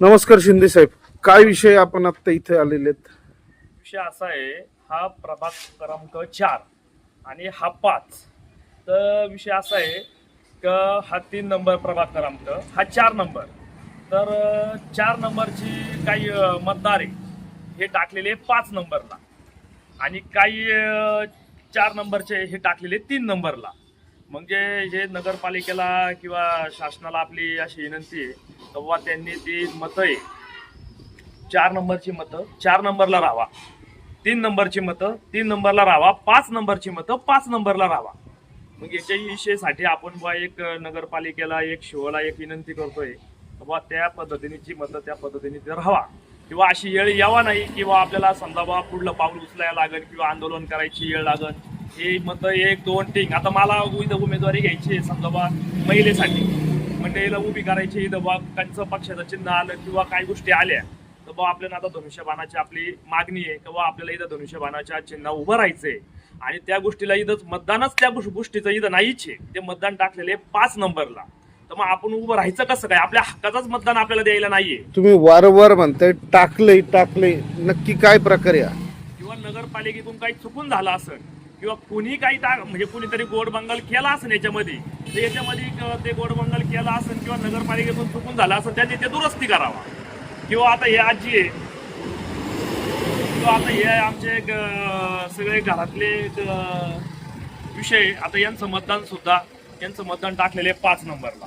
नमस्कार शिंदे साहेब. काय विषय आपण आता इथे आलेले आहेत? विषय असा आहे हा प्रभाग क्रमांक चार आणि हा पाच. तर विषय असा आहे का हा तीन नंबर प्रभाग क्रमांक हा चार नंबर. तर चार नंबरची काही मतदार आहे हे टाकलेले पाच नंबरला. आणि काही चार नंबरचे हे टाकलेले तीन नंबरला. म्हणजे हे नगरपालिकेला किंवा शासनाला आपली अशी विनंती आहे बाबा त्यांनी ती मतं आहे. चार नंबरची मतं चार नंबरला राहावा. तीन नंबरची मतं तीन नंबरला राहावा. पाच नंबरची मतं पाच नंबरला राहावा. मग याच्या विषयासाठी आपण बा एक नगरपालिकेला एक शिवला एक विनंती करतोय बाबा त्या पद्धतीनेची मतं त्या पद्धतीने ते राहावा. किंवा अशी येळ यावा नाही किंवा आपल्याला समजा बा पुढलं पाऊल उचलायला लागेल किंवा आंदोलन करायची येळ लागेल हे मतं एक दोन टिंग आता मला इथं उमेदवारी घ्यायची आहे समजा बा महिलेसाठी. मंडळीला उभी करायची इथं बा कंच पक्षाचं चिन्ह आलं किंवा काही गोष्टी आल्या तर बा आपल्याला आता धनुष्यबाणाची आपली मागणी आहे किंवा आपल्याला इथं धनुष्यबाणाच्या चिन्ह उभं राहायचंय. आणि त्या गोष्टीला इथं मतदानच त्या गोष्ट- गोष्टीचं इथं नाहीच आहे. ते मतदान टाकलेले पाच नंबरला. तर मग आपण उभं राहायचं कसं काय? आपल्या हक्काचंच मतदान आपल्याला द्यायला नाहीये. तुम्ही वारंवार म्हणताय टाकलंय टाकलंय. नक्की काय प्रकारे आहे? किंवा नगरपालिकेतून काही चुकून झालं असेल किंवा कुणी काही टाक म्हणजे कुणीतरी गोडबंगल केला असेल याच्यामध्ये तर याच्यामध्ये ते गोडबंगल केला असेल किंवा नगरपालिकेतून चुकून झालं असेल त्यांनी ते दुरुस्ती करावा. किंवा आता हे आजी आहे किंवा आता हे आमचे सगळे घरातले विषय आता यांचं मतदान सुद्धा यांचं मतदान टाकलेले पाच नंबरला.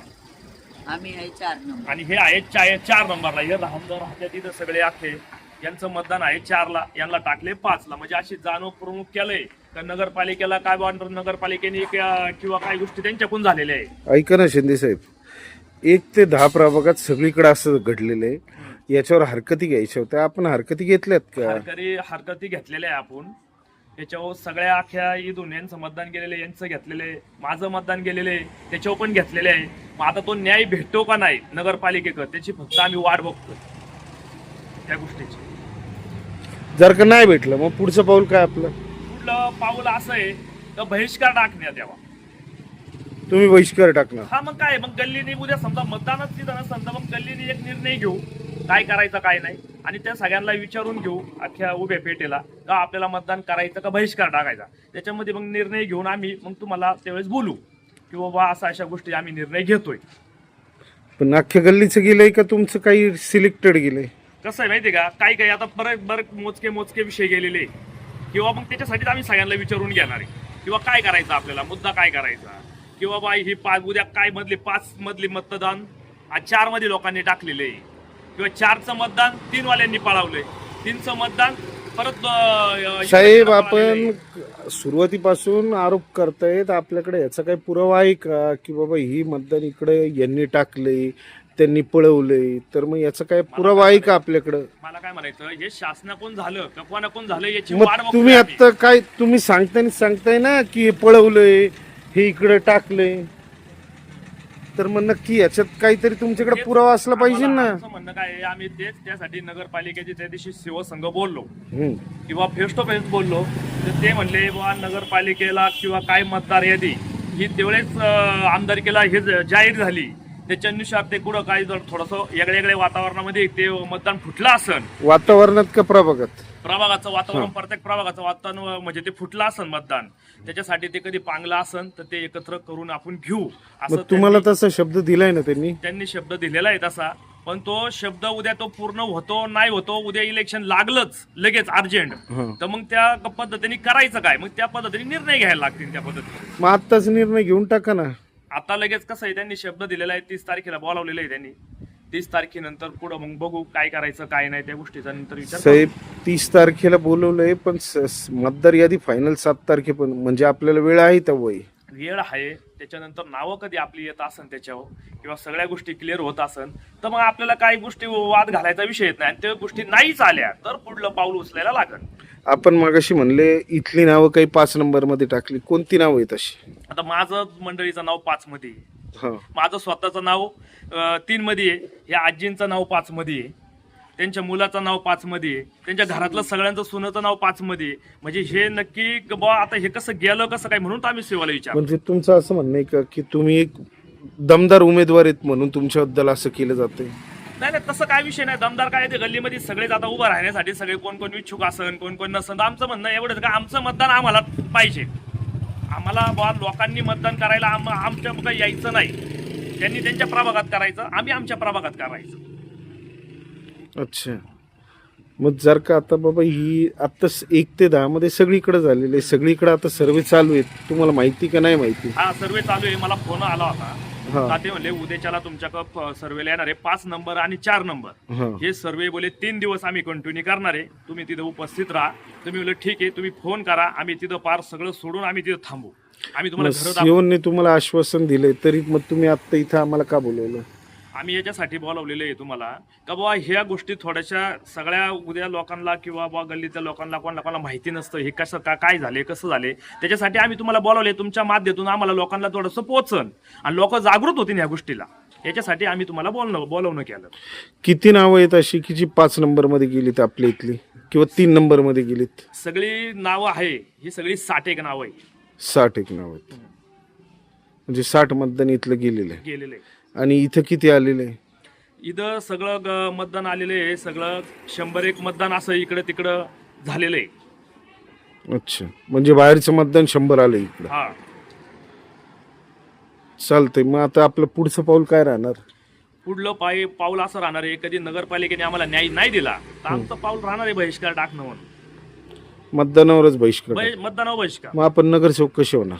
आम्ही आहे चार नंबर. आणि हे आहे चार चार नंबरला. हे राहून राहत्या तिथं सगळे आखे यांचं मतदान आहे चारला यांना टाकले पाचला. म्हणजे अशी जाणीव प्रमुख केलंय. का नगरपालिकेला काय वाटत नगरपालिकेने किंवा किंवा काही गोष्टी त्यांच्याकडून झालेल्या आहे ऐका ना शिंदे साहेब. एक ते दहा प्रभागात सगळीकडे असं घडलेलं आहे. याच्यावर हरकती घ्यायच्या होत्या. आपण हरकती घेतल्यात का? हरकती हरकती घेतलेल्या आहे आपण. त्याच्यावर सगळ्या अख्ख्या इथून यांचं मतदान गेलेलं आहे, यांचं घेतलेलं आहे माझं मतदान गेलेलं आहे त्याच्यावर पण घेतलेले आहे. मग आता तो न्याय भेटतो का नाही नगरपालिकेकडे त्याची फक्त आम्ही वाट बघतो त्या गोष्टीची. जर का नाही भेटलं मग पुढचं पाऊल काय आपलं? कुठलं पाऊल असं आहे तर बहिष्कार टाकण्यात यावा. तुम्ही बहिष्कार टाकणार. हा मग काय मग गल्लीने उद्या समजा मतदानच तिथं नसेल तर मग गल्लीने एक निर्णय घेऊ काय करायचं काय नाही. आणि त्या सगळ्यांना विचारून घेऊ अख्ख्या उभ्या पेटेला का आपल्याला मतदान करायचं का बहिष्कार टाकायचा. त्याच्यामध्ये मग निर्णय घेऊन आम्ही मग तुम्हाला त्यावेळेस बोलू की बाबा अशा अशा गोष्टी आम्ही निर्णय घेतोय. पण अख्ख्या गल्लीचं गेलंय का तुमचं काही सिलेक्टेड गेलंय? कसं आहे माहितीये का? काही काही आता परत बरं मोजके मोजके विषय गेलेले किंवा मग त्याच्यासाठीच आम्ही सगळ्यांना विचारून घेणार आहे. किंवा काय करायचं आपल्याला? मुद्दा काय करायचा? किंवा बा ही पाच उद्या काय मधले पाच मधले मतदान? आज चारमध्ये लोकांनी टाकलेले आहे. किंवा चारचं मतदान तीन वाल्यांनी पळावलंय तीनचं मतदान परत साहेब आपण सुरुवातीपासून आरोप करतायत आपल्याकडे याचा काही पुरावा आहे का? की बाबा ही मतदान इकडे यांनी टाकले त्यांनी पळवलंय. तर मग याचा काय पुरावा आहे का आपल्याकडं. मला काय म्हणायचं? हे शासनाकडून झालं का कोणाकडून झालं याची मग बघतोय तुम्ही आम्ही. आता काय तुम्ही सांगताय सांगताय ना की हे पळवलंय हे इकडे टाकलंय. तर मग नक्की याच्यात काहीतरी तुमच्याकडे पुरावा असला पाहिजे आम्हाला ना. आमचं म्हणणं काय आहे, आम्ही तेच त्यासाठी नगरपालिकेचे त्या दिवशी शिवसंघ बोललो. हम्म. किंवा फेस टू फेस बोललो. तर ते म्हणले बुवा नगरपालिकेला किंवा काय मतदार यादी. ही तेवढेच अं, आमदारकीला हे ज- जाहीर झाली. त्याच्यानुसार ते कुठं काही जर थोडंसं वेगळ्या वातावरणामध्ये ते मतदान फुटलं असन. वातावरणात का प्रभागात? प्रभागाचं वातावरण प्रत्येक प्रभागाचं वातावरण म्हणजे ते फुटलं असन मतदान. त्याच्यासाठी ते कधी पांगलं असन तर ते एकत्र करून आपण घेऊ. असं तुम्हाला तसा शब्द दिलाय ना त्यांनी? त्यांनी शब्द दिलेला आहे तसा. पण तो शब्द उद्या तो पूर्ण होतो नाही होतो उद्या इलेक्शन लागलंच लगेच अर्जंट. तर मग त्या पद्धतीने करायचं काय? मग त्या पद्धतीने निर्णय घ्यायला लागतील त्या पद्धतीने. मग आत्ताच निर्णय घेऊन टाका ना. आता लगेच कसं आहे त्यांनी शब्द दिलेला आहे तीस तारखेला बोलावलेलं आहे त्यांनी. तीस तारखेनंतर पुढं मग बघू काय करायचं काय नाही त्या गोष्टीचा नंतर विचार. साहेब तीस तारखेला बोलवलंय पण स- स- मतदार यादी फायनल सात तारखेपर्यंत म्हणजे आपल्याला वेळ आहे तेव्हा वेळ आहे त्याच्यानंतर नावं कधी आपली येत असन त्याच्यावर किंवा सगळ्या गोष्टी क्लिअर होत असन तर मग आपल्याला काही गोष्टी वाद घालायचा विषय येत नाही आणि त्या गोष्टी नाहीच आल्या तर पुढलं पाऊल उचलायला लागल. आपण मागाशी म्हणले इथली नावं काही पाच नंबरमध्ये टाकली. कोणती नावं आहेत अशी? आता माझं मंडळीचं नाव पाच मध्ये आहे. हा. माझं स्वतःचं नाव तीन मध्ये आहे. या आजींचं नाव पाच मध्ये आहे. त्यांच्या मुलाचं नाव पाच मध्ये आहे. त्यांच्या घरातलं सगळ्यांचं सुनाचं नाव पाच मध्ये आहे. म्हणजे हे नक्की बुवा आता हे कसं गेलं कसं काय म्हणून तर आम्ही सेवाला विचार म्हणजे तुमचं असं म्हणणं आहे का की तुम्ही एक दमदार उमेदवार आहेत म्हणून तुमच्याबद्दल असं केलं जातंय? नाही नाही तसं काय विषय नाही. दमदार काय ते गल्लीमध्ये सगळे आता उभं राहण्यासाठी सगळे कोण कोण इच्छुक असन कोण कोण नसन तर आमचं म्हणणं एवढंच का आमचं मतदान आम्हाला पाहिजे. आम्हाला बा लोकांनी मतदान करायला आम आमच्या काही यायचं नाही. त्यांनी त्यांच्या प्रभागात करायचं आम्ही आमच्या प्रभागात करायचं. अच्छा. मग जर का आता बाबा ही आता एक ते दहा मध्ये सगळीकडे झालेलं आहे सगळीकडे आता सर्वे चालू आहेत. तुम्हाला माहिती का नाही माहिती? हा सर्वे चालू आहे. मला फोन आला होता. हा. का ते म्हणले उद्याच्याला तुमच्याकडं सर्वेला येणार आहे. पाच नंबर आणि चार नंबर हा. सर्वे बोले तीन दिवस आम्ही कंटिन्यू करणार आहे. तुम्ही तिथं उपस्थित राहा. तुम्ही बोले ठीक आहे तुम्ही फोन करा. आम्ही तिथं पार सगळं सोडून आम्ही तिथं थांबू. आम्ही तुम्हाला तुम्हाला आश्वासन दिलंय तरी मग तुम्ही आता इथं आम्हाला का बोलवलं? आम्ही याच्यासाठी बोलावलेलं आहे तुम्हाला. का बाबा ह्या गोष्टी थोड्याशा सगळ्या उद्या लोकांना किंवा बाबा गल्लीतल्या लोकांना कोण लोकांना माहिती नसतं. हे कसं का काय झाले कसं झाले? त्याच्यासाठी आम्ही तुम्हाला बोलावले. तुमच्या माध्यमातून आम्हाला लोकांना थोडंसं पोचन. आणि लोक जागृत होतील ह्या गोष्टीला. याच्यासाठी आम्ही तुम्हाला बोलणं बोलवणं केलं. किती नावं आहेत अशी की जी पाच नंबरमध्ये गेलीत आपल्या इथली? किंवा तीन नंबरमध्ये गेलीत? सगळी नावं आहे. ही सगळी साठ एक नावं आहे साठ एक नाव आहेत. म्हणजे साठ मतदान इथलं गेलेलं आहे. गेलेले आहे. आणि इथं किती आलेलं? इथं सगळं ग- मतदान आलेलं आहे. सगळं शंभर एक मतदान असं इकडं तिकडं झालेलं आहे. अच्छा. म्हणजे बाहेरचं मतदान शंभर आलं इकडं. हा. चालतंय. मग आता आपलं पुढचं पाऊल काय राहणार? पुढलं पाय पाऊल असं राहणार आहे. कधी नगरपालिकेने आम्हाला न्याय नाही दिला तर आमचं पाऊल राहणार आहे बहिष्कार टाकणं म्हणून. मतदानावरच बहिष्कार बहि- मतदानावर बहिष्कार. मग आपण नगरसेवक कसे होणार?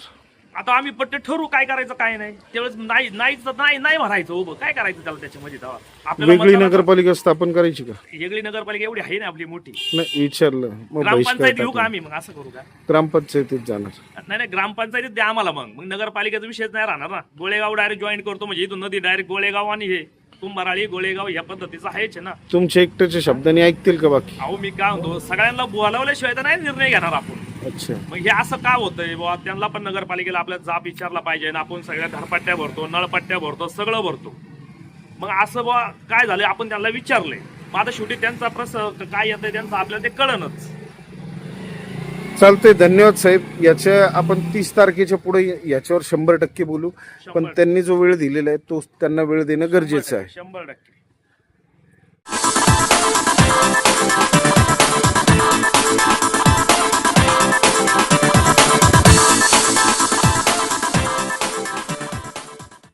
आता आम्ही पट्टे ठरवू काय करायचं काय नाही. त्यावेळेस नाही नाही नाही नाही भरायचं उभं. काय करायचं त्याला त्याच्यामध्ये तेव्हा? वेगळी मतदानाचा- नगरपालिका स्थापन करायची का? वेगळी नगरपालिका एवढी आहे ना आपली मोठी. नाही विचारलं. मग बहिष्कार ग्रामपंचायत घेऊ का टाकला. आम्ही मग? असं करू का? ग्रामपंचायतीत जाणार. नाही नाही ग्रामपंचायतीत द्या आम्हाला मग. मग नगरपालिकेचा विषयच नाही राहणार ना. गोळेगाव डायरेक्ट जॉईन करतो म्हणजे इथून नदी डायरेक्ट गोळेगाव आणि हे कुंभाराळी गोळेगाव या पद्धतीचं आहेच आहे ना. तुमच्या एकट्याच्या शब्दाने ऐकतील का बाकी? अहो मी काय म्हणतो सगळ्यांना बोलावल्याशिवाय तर नाही निर्णय घेणार आपण. अच्छा. मग हे असं का होतंय? बाबा त्यांना पण नगरपालिकेला आपल्या जाब विचारला पाहिजे ना आपण सगळ्या घरपट्ट्या भरतो नळपट्ट्या भरतो सगळं भरतो. मग असं बा काय झालं? आपण त्यांना विचारलंय मग आता शेवटी त्यांचा प्रस काय येतंय त्यांचं आपल्याला ते कळणच. चालतंय. धन्यवाद साहेब. याच्या आपण तीस तारखेच्या पुढे याच्यावर शंभर टक्के बोलू. पण. त्यांनी जो वेळ दिलेला आहे तो त्यांना वेळ देणं गरजेचं आहे. शंभर टक्के.